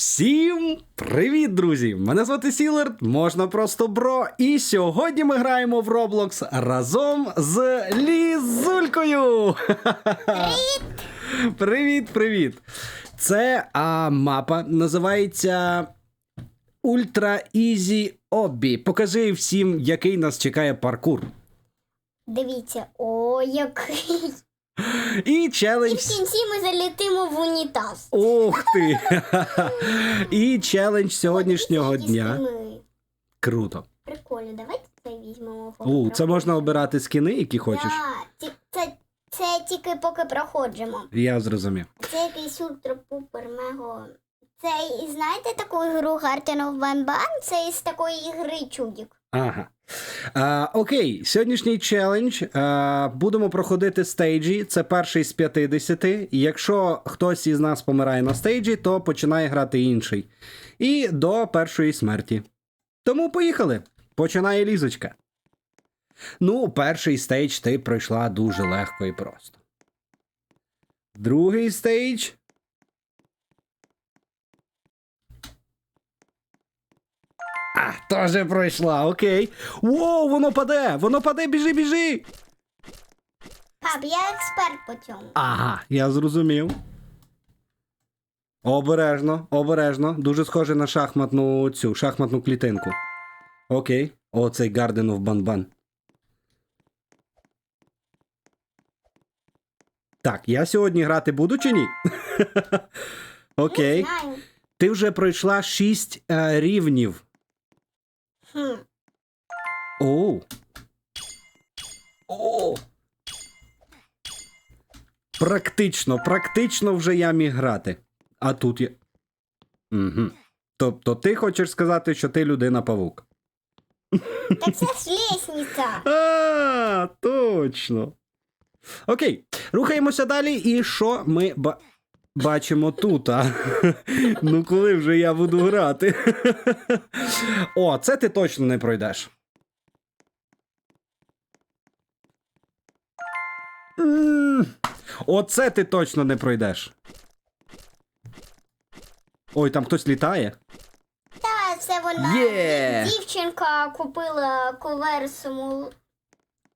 Всім привіт, друзі! Мене звати Сілерт, можна просто бро. І сьогодні ми граємо в Roblox разом з Лізулькою. Привіт! Привіт, привіт! Це а, мапа називається Ultra Easy Obby. Покажи всім, який нас чекає паркур. Дивіться, о, який. І І в кінці ми залітимо в унітаз. Ух ти! І челендж сьогоднішнього дня. Круто. Прикольно, давайте це візьмемо. У, це можна обирати скіни, які хочеш. Так, це, це тільки поки проходжимо. Я зрозумів. Це якийсь ультра-пупер мего. Це, і знаєте таку ігру Garten of Banban? Це із такої ігри чудік. Ага. А, окей, сьогоднішній челендж. А, будемо проходити стейджі. Це перший з 50. І Якщо хтось із нас помирає на стейджі, то починає грати інший. І до першої смерті. Тому поїхали. Починає лізочка. Ну, перший стейдж ти пройшла дуже легко і просто. Другий стейдж. А, теж пройшла, окей. Воу, воно паде! Воно паде, біжи, біжи! Пап, я експерт по цьому. Ага, я зрозумів. Обережно, обережно. Дуже схоже на шахматну цю шахматну клітинку. Окей. О, цей of Банбан. Так, я сьогодні грати буду чи ні? Окей. Ти вже пройшла 6 е, рівнів. Оу. О. Практично, практично вже я міг грати. А тут є. Угу. Тобто ти хочеш сказати, що ти людина павук. Так це ж лісниця. А, точно. Окей, рухаємося далі. І що ми ба- бачимо тут? А? ну, коли вже я буду грати. О, це ти точно не пройдеш. Оце ти точно не пройдеш. Ой, там хтось літає. Та це вона Є! дівчинка купила ковер самол...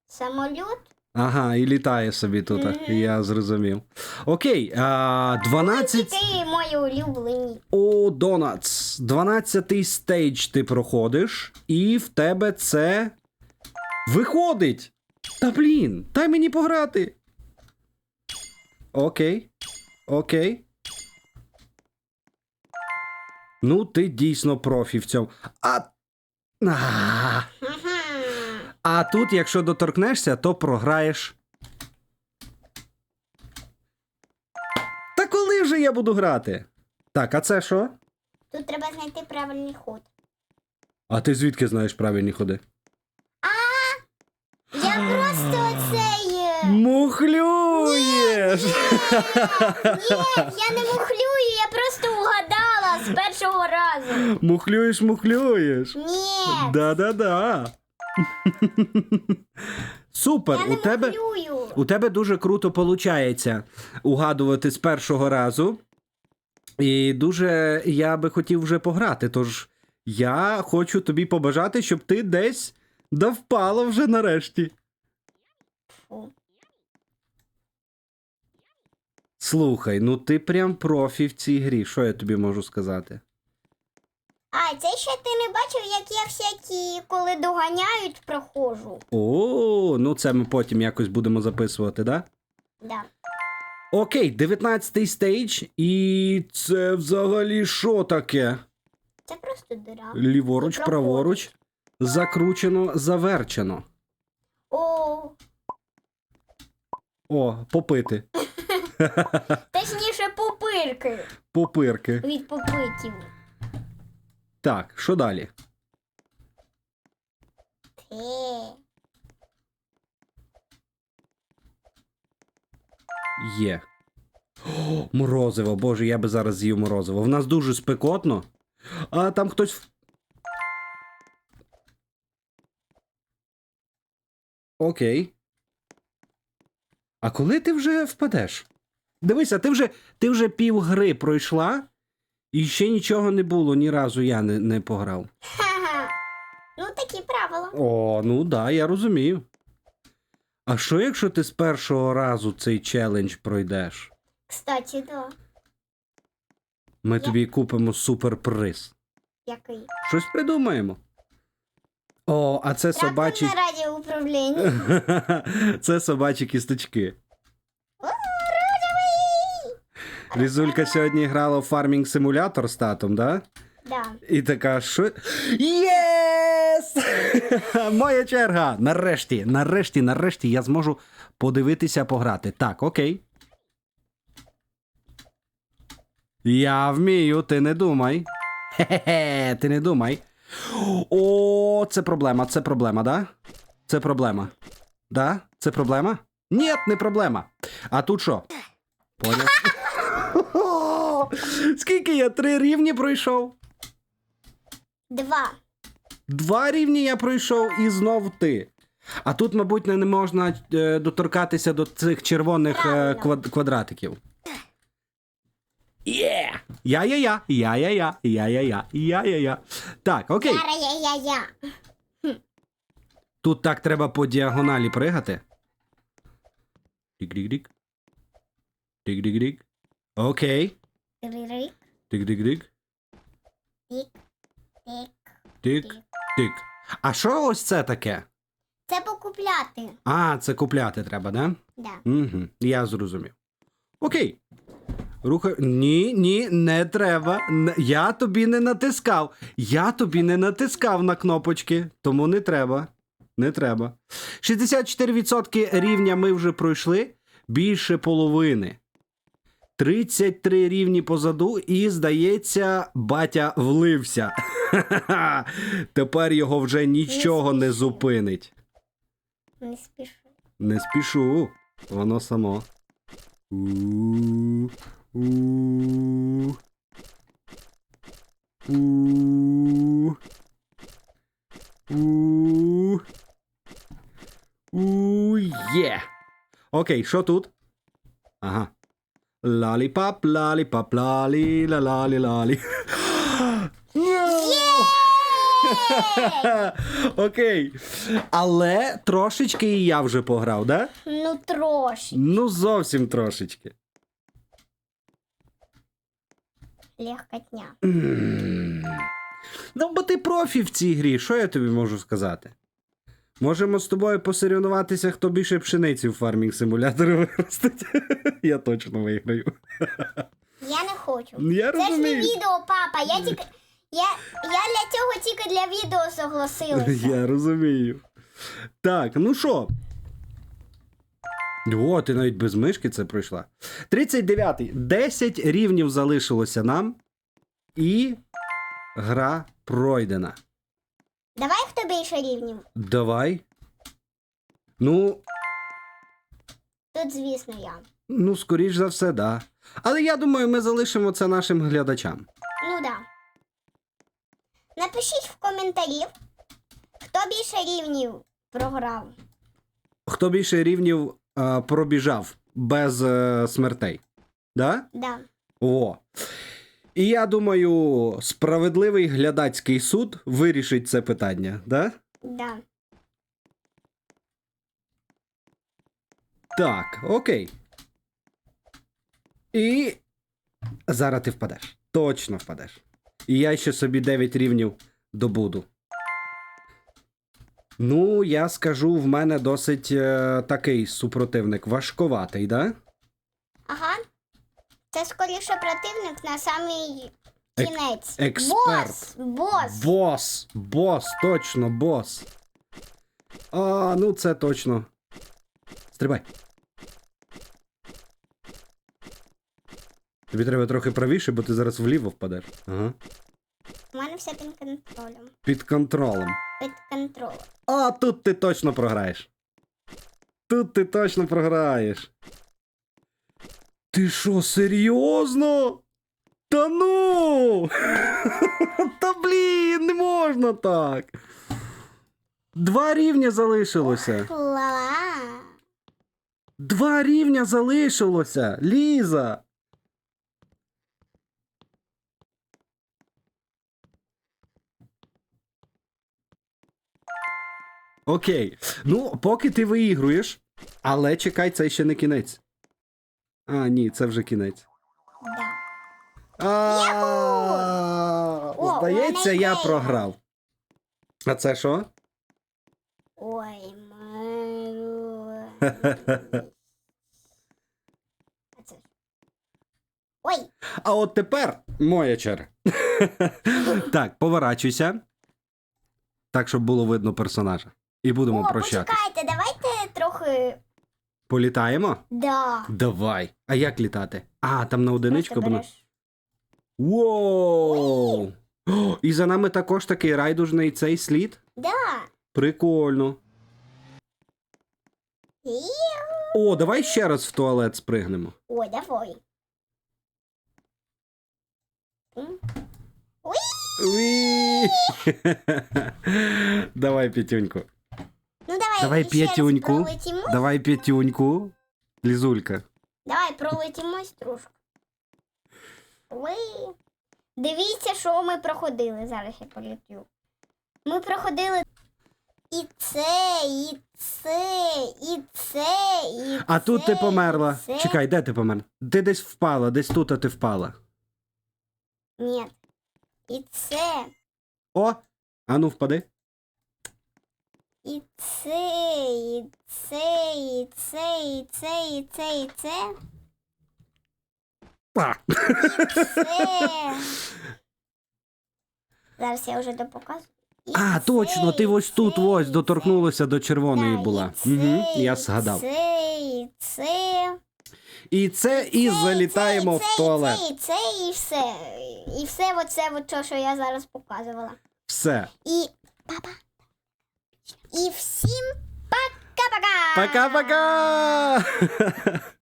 самоліт. Ага, і літає собі тут. Я зрозумів. Окей, а, 12. Дітей мої улюблені. О, Донатс. 12 стейдж ти проходиш, і в тебе це виходить. Та блін, дай мені пограти. Окей. Окей. Ну, ти дійсно профі в цьому. А. А, тут, якщо доторкнешся, то програєш. Та коли вже я буду грати? Так, а це що? Тут треба знайти правильний ход. А ти звідки знаєш правильні ходи? Я просто оцей. е, Мухлюєш! Ні, я не мухлюю, я просто угадала з першого разу. Мухлюєш, мухлюєш. Ні, Да-да-да. Супер, я у не тебе, у тебе дуже круто виходить угадувати з першого разу. І дуже я би хотів вже пограти. Тож я хочу тобі побажати, щоб ти десь да впала вже нарешті. Слухай, ну ти прям профі в цій грі. Що я тобі можу сказати? А, це ще ти не бачив, як я всякі, коли доганяють, проходжу. О, ну це ми потім якось будемо записувати, да? Да. Окей, 19 стейдж, і це взагалі що таке? Це просто дира. Ліворуч, праворуч, закручено, заверчено. О, О, попити. точніше пупирки Попирки. від попитів. Так, що далі? Те. Є. О, морозиво, боже, я би зараз з'їв морозиво. В нас дуже спекотно. А там хтось. Окей. А коли ти вже впадеш? Дивися, ти вже, ти вже пів гри пройшла, І ще нічого не було, ні разу я не, не пограв. Ха-ха. Ну, такі правила. О, ну да, я розумію. А що, якщо ти з першого разу цей челендж пройдеш? Кстати, да. Ми Я- тобі купимо суперприз. Який? Щось придумаємо. О, а це собачі. На радіоуправлінні. Це собачі кісточки. О, рожевий! Лізулька сьогодні грала в фармінг симулятор з татом, да? Да. І така, що. Єс! Моя черга! Нарешті, нарешті, нарешті я зможу подивитися пограти. Так, окей. Я вмію, ти не думай. Хе-хе, ти не думай. О, це проблема, це проблема, да? Це проблема. Да? Це проблема? Ні, не проблема. А тут що? Поняв? Скільки я три рівні пройшов? Два. Два рівні я пройшов і знов ти. А тут, мабуть, не можна е, доторкатися до цих червоних е, квад- квадратиків. Є! Я-я-я, я-я-я, я-я-я, я-я-я. Так, окей. Я-я-я-я. Тут так треба по діагоналі пригати. Тик-дик-дик. Тик-дик-дик. Окей. Рик, Тик-дик-дик. тик, тик. Тик. Тик. А що ось це таке? Це покупляти. А, це купляти треба, да? Да. Угу, я зрозумів. Окей. Рухай. Ні, ні, не треба. Я тобі не натискав. Я тобі не натискав на кнопочки, тому не треба. Не треба. 64% рівня ми вже пройшли. Більше половини. 33 рівні позаду, і, здається, батя влився. Тепер його вже нічого не зупинить. Не спішу. Не спішу, воно само. У-у-у. У-у-у. У-у-у. У-у-у. У-є. Окей, що тут? Лаліпап, лаліпап, лалі, ла лалі лалі. Окей. Але трошечки і я вже пограв, да? Ну, трошки. Ну, зовсім трошечки. Легкотня. Ну, бо ти профі в цій грі, що я тобі можу сказати? Можемо з тобою посорівнуватися, хто більше пшениці в фармінг симуляторі виростить. Я точно виграю. Я не хочу. Я Це ж не розумію. відео, папа. Я тільки. Я, я для цього тільки для відео согласилася. Я розумію. Так, ну що? О, ти навіть без мишки це пройшла. 39-й. 10 рівнів залишилося нам. І гра пройдена. Давай хто більше рівнів. Давай. Ну, Тут, звісно, я. ну, скоріш за все, да. Але я думаю, ми залишимо це нашим глядачам. Ну да. Напишіть в коментарі, хто більше рівнів програв. Хто більше рівнів е, пробіжав без е, смертей? Да? Да. О. І я думаю, справедливий глядацький суд вирішить це питання, да? Да. Так, окей. І зараз ти впадеш. Точно впадеш. І я ще собі 9 рівнів добуду. Ну, я скажу, в мене досить е, такий супротивник важковатий, да? Ага. Це скоріше противник на самий Ек- кінець. експерт. Бос! Бос! Бос! Бос, точно, бос. А, ну це точно. Стрибай. Тобі треба трохи правіше, бо ти зараз вліво впадеш. Ага. У мене все під контролем. Під контролем. Під контролем. А тут ти точно програєш. Тут ти точно програєш. Ти що, серйозно? Та ну! Та блін, не можна так. Два рівня залишилося. Два рівня залишилося. Ліза. Окей. Ну, поки ти виігруєш, але чекай, це ще не кінець. А, ні, це вже кінець. А, О, Здається, мене я ідея. програв. А це що? Ой, маю. А це ж- Ой, А от тепер моя черга. так, поворачуйся. Так, щоб було видно персонажа. І будемо о, прощатись. почекайте, давайте трохи. Політаємо? Да. Давай. А як літати? А, там на одиничку Просто береш. Воу! О, і за нами також такий райдужний цей слід. Да. Прикольно. О, давай ще раз в туалет спригнемо. Ой, давай. М? Уі! Давай п'ятюньку. Давай, п'ятюньку. пролетімось. Давай п'ятюньку. Лізулька. Давай пролетімось трошки. Ой. Дивіться, що ми проходили. Зараз я полетю. Ми проходили і це, і це, і це, і це. А тут ти померла. це. Чекай, де ти померла? Ти десь впала, десь тут а ти впала. Ні. І це, О! Ану, впади. І це, і це, і це, і це, і це, і це. А! Це. Зараз я вже допоказую. І А, це, точно, ти і ось тут це, ось і доторкнулася до це. червоної Да, була. і Угу, це, я і згадав. Це, і це. І це і це, залітаємо це, в туалет. І це, і це, і все. І все оце, от, що я зараз показувала. Все. І папа. І всім пока-пока! Пока-пока!